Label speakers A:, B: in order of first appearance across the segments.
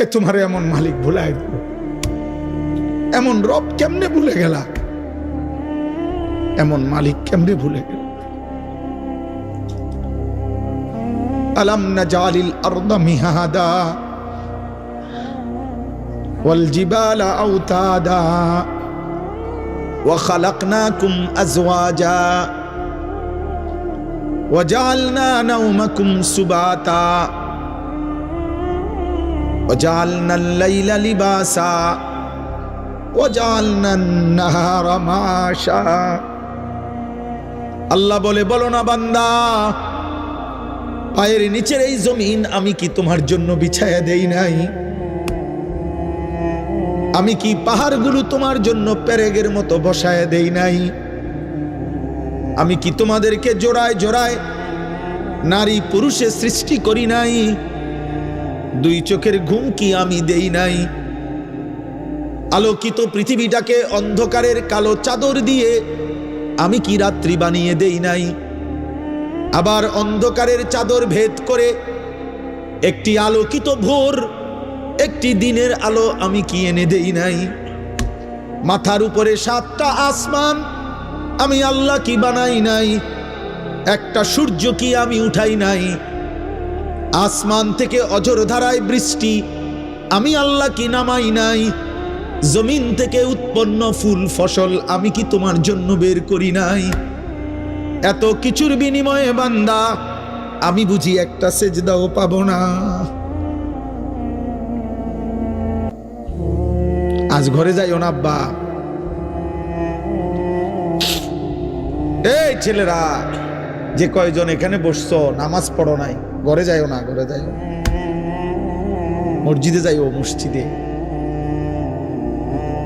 A: কে তোমার এমন মালিক ভুলাই দিল এমন রব কেমনে ভুলে গেলা এমন মালিক কেমনে ভুলে গেল আলাম নাজালিল আরদ মিহাদা والجبال أوتادا وخلقناكم أزواجا وجعلنا نومكم سباتا وجعلنا الليل لباسا وجعلنا النهار معاشا আল্লাহ বলে বলো না বান্দা পায়ের নিচের এই জমিন আমি কি তোমার জন্য বিছায়া দেই নাই আমি কি পাহাড়গুলো তোমার জন্য পেরেগের মতো বসায় দেই নাই আমি কি তোমাদেরকে জোড়ায় জোড়ায় নারী পুরুষে সৃষ্টি করি নাই দুই চোখের ঘুম কি আমি দেই নাই। আলোকিত পৃথিবীটাকে অন্ধকারের কালো চাদর দিয়ে আমি কি রাত্রি বানিয়ে দেই নাই। আবার অন্ধকারের চাদর ভেদ করে একটি আলোকিত ভোর, একটি দিনের আলো আমি কি এনে দেই নাই। মাথার উপরে সাতটা আসমান আমি আল্লাহ কি বানাই নাই। একটা সূর্য কি আমি উঠাই নাই। আসমান থেকে অজর ধারায় বৃষ্টি। আমি আল্লাহ কি নামাই নাই। জমিন থেকে উৎপন্ন ফুল, ফসল আমি কি তোমার জন্য বের করি নাই? এত কিছুর বিনিময়ে বান্দা, আমি বুঝি একটা সেজদাও পাবো না। আজ ঘরে যাই না, আব্বা। এই ছেলেরা, যে কয়জন এখানে বসছো, নামাজ পড়ো নাই। ঘরে যাইও না, ঘরে যাইও। মসজিদে যাইও, মসজিদে।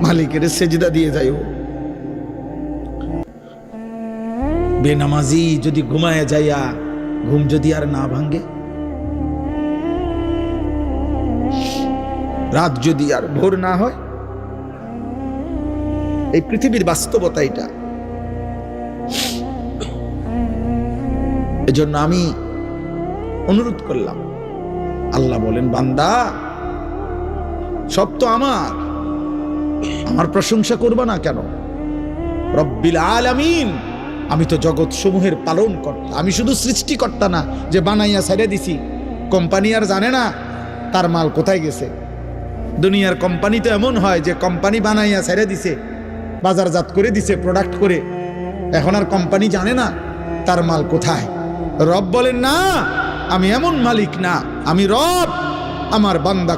A: মালিকের সেজদা দিয়ে যাইও। বেনামাজি যদি ঘুমায় যাইয়া, ঘুম যদি আর না ভাঙ্গে রাত যদি আর ভোর না হয়? এই পৃথিবীর বাস্তবতা এটা। এজন্য আমি অনুরোধ করলাম। আল্লাহ বলেন, বান্দা, সব তো আমার। আমার প্রশংসা করবা না কেন? রব্বিল আলামিন, আমি তো জগৎ সমূহের পালন কর্তা আমি শুধু সৃষ্টিকর্তা না, যে বানাইয়া ছেড়ে দিছি। কোম্পানি আর জানে না, তার মাল কোথায় গেছে। দুনিয়ার কোম্পানি তো এমন হয় যে কোম্পানি বানাইয়া ছেড়ে দিছে, বাজারজাত করে দিছে প্রোডাক্ট করে। এখন আর কোম্পানি জানে না, তার মাল কোথায়। রব বলেন, না আমি এমন মালিক না আমি রব আমার বান্দা